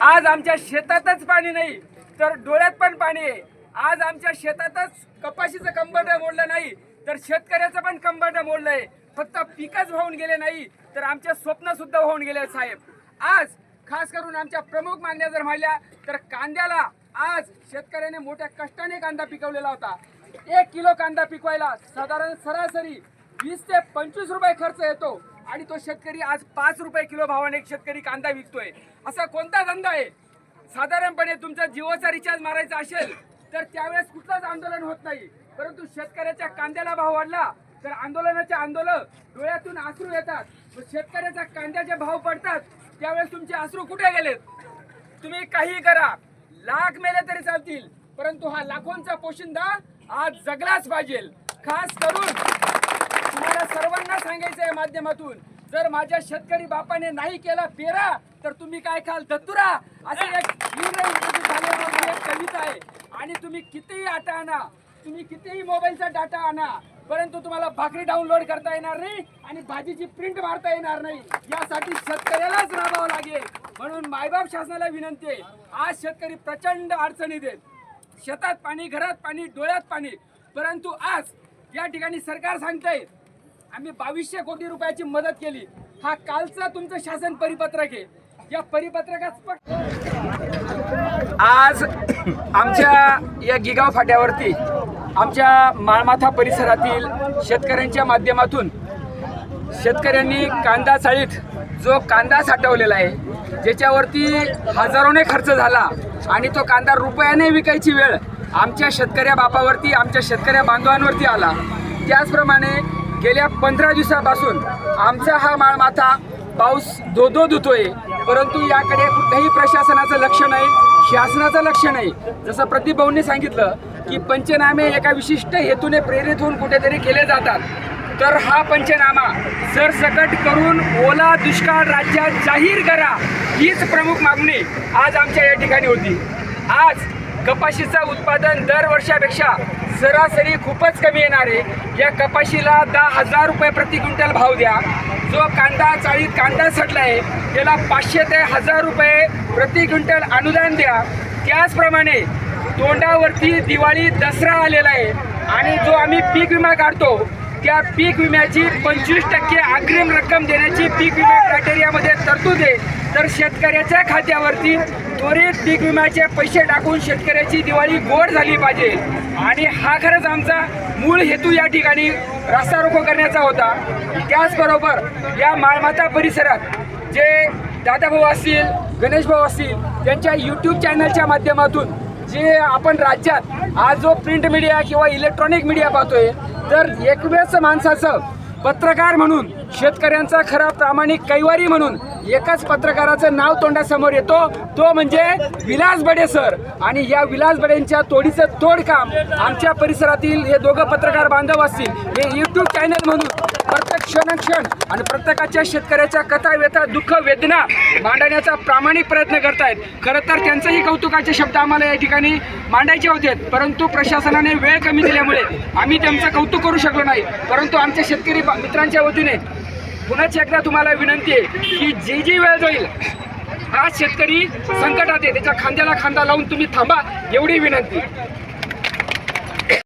आज आमच्या शेतातच पाणी नाही तर डोळ्यात पण पाणी आहे. आज आमच्या शेतातच कपाशीचं कंबरडं मोडलं नाही तर शेतकऱ्याचं पण कंबल मोडलं आहे. फक्त पिकच वाहून गेले नाही तर आमचे स्वप्न सुद्धा वाहून गेले साहेब. आज खास करून आमच्या प्रमुख मागण्या जर म्हणल्या तर कांद्याला आज शेतकऱ्याने मोठ्या कष्टाने कांदा पिकवलेला होता. एक किलो कांदा पिकवायला साधारण सरासरी वीस ते पंचवीस रुपये खर्च येतो. आणि तो शेतकरी आज पाच रुपये किलो भावाने एक शेतकरी कांदा विकतोय. असा कोणता धंदा आहे? साधारणपणे तुमचा जिओचा रिचार्ज मारायचा असेल तर त्यावेळेस कुठलंच आंदोलन होत नाही. परंतु शेतकऱ्याच्या कांद्याला भाव वाढला तर आंदोलनाचे आंदोलन डोळ्यातून आसरू येतात. शेतकऱ्याच्या कांद्याचे भाव पडतात त्यावेळेस तुमचे अश्रू कुठे गेलेत? तुम्ही काही करा. लाख मेले तरी चालतील परंतु हा लाखोंचा पोशिंदा आज जगलाच पाहिजे. खास करून तुम्हाला सर्वांना सांगायचं आहे माध्यमातून. जर माझ्या शेतकरी बापाने नाही केला पेरा तर तुम्ही काय खाल दत्तुरा? असे एक एक कविता आहे. आणि तुम्ही कितीही आटा आणा तुम्ही कितीही मोबाईलचा डाटा आणा परंतु तुम्हाला भाकरी डाउनलोड करता येणार नाही आणि भाजीची प्रिंट मारता येणार नाही. यासाठी शेतकऱ्यालाच राबावं लागेल. म्हणून मायबाप शासनाला विनंती आहे आज शेतकरी प्रचंड अडचणीत आहेत. शेतात पाणी घरात पाणी डोळ्यात पाणी. परंतु आज या ठिकाणी सरकार सांगतंय आम्ही बावीसशे कोटी रुपयाची मदत केली. हा कालचा तुमचं शासन परिपत्रक आहे. या परिपत्रकात स्पष्ट आज आमच्या या गिगाव फाट्यावरती आमच्या माळमाथा परिसरातील शेतकऱ्यांच्या माध्यमातून शेतकऱ्यांनी कांदा चाळीत जो कांदा साठवलेला आहे ज्याच्यावरती हजारोने खर्च झाला आणि तो कांदा रुपयाने विकायची वेळ आमच्या शेतकऱ्या बापावरती आमच्या शेतकऱ्या बांधवांवरती आला. त्याचप्रमाणे गेल्या पंधरा दिवसापासून आमचा हा माळमाथा पाऊस धो धो धुतोय. परंतु याकडे कुठल्याही प्रशासनाचं लक्ष नाही शासनाचं लक्ष नाही. जसं प्रतिभाऊंनी सांगितलं की पंचनामे एका विशिष्ट हेतूने प्रेरित होऊन कुठेतरी केले जातात. तर हा पंचनामा सरसकट करून ओला दुष्काळ राज्यात जाहीर करा हीच प्रमुख मागणी आज आमच्या या ठिकाणी होती. आज कपाशीचं उत्पादन दर वर्षापेक्षा सरासरी खूपच कमी येणार आहे. या कपाशीला दहा हजार रुपये प्रति क्विंटल भाव द्या. जो कांदा चाळीत कांदा सटला आहे त्याला पाचशे ते हजार रुपये प्रति क्विंटल अनुदान द्या. त्याचप्रमाणे तोंडावरती दिवाळी दसरा आलेला आहे आणि जो आम्ही पीक विमा काढतो त्या पीक विम्याची पंचवीस टक्के अग्रिम रक्कम देण्याची पीक विमा क्रायटेरियामध्ये तरतूद आहे. तर शेतकऱ्याच्या खात्यावरती त्वरित पीक विम्याचे पैसे टाकून शेतकऱ्याची दिवाळी गोड झाली पाहिजे. आणि हा खरंच आमचा मूळ हेतू या ठिकाणी रस्ता रोको करण्याचा होता. त्याचबरोबर या माळमाता परिसरात जे दादाभाऊ असतील गणेशभाऊ असतील त्यांच्या यूट्यूब चॅनलच्या माध्यमातून जे आपण राज्यात आज जो प्रिंट मीडिया किंवा इलेक्ट्रॉनिक मीडिया पाहतोय तर एकवेळच माणसाचं पत्रकार म्हणून शेतकऱ्यांचा खरा प्रामाणिक कैवारी म्हणून एकाच पत्रकाराचं नाव तोंडासमोर येतो. तो म्हणजे विलास बडे सर. आणि या विलास बडेंच्या तोडीचं तोडकाम आमच्या परिसरातील हे दोघं पत्रकार बांधव असतील हे यूट्यूब चॅनल म्हणून क्षणक्षण आणि प्रत्येकाच्या शेतकऱ्याच्या कथा व्यथा दुःख वेदना मांडण्याचा प्रामाणिक प्रयत्न करतायत. खरं तर त्यांचंही कौतुकाचे शब्द आम्हाला या ठिकाणी मांडायचे होते परंतु प्रशासनाने वेळ कमी दिल्यामुळे आम्ही त्यांचं कौतुक करू शकलो नाही. परंतु आमच्या शेतकरी बा- मित्रांच्या वतीने पुन्हाच एकदा तुम्हाला विनंती आहे की जी जी वेळ जाईल हा शेतकरी संकटात आहे. त्याच्या खांद्याला खांदा लावून तुम्ही थांबा एवढी विनंती.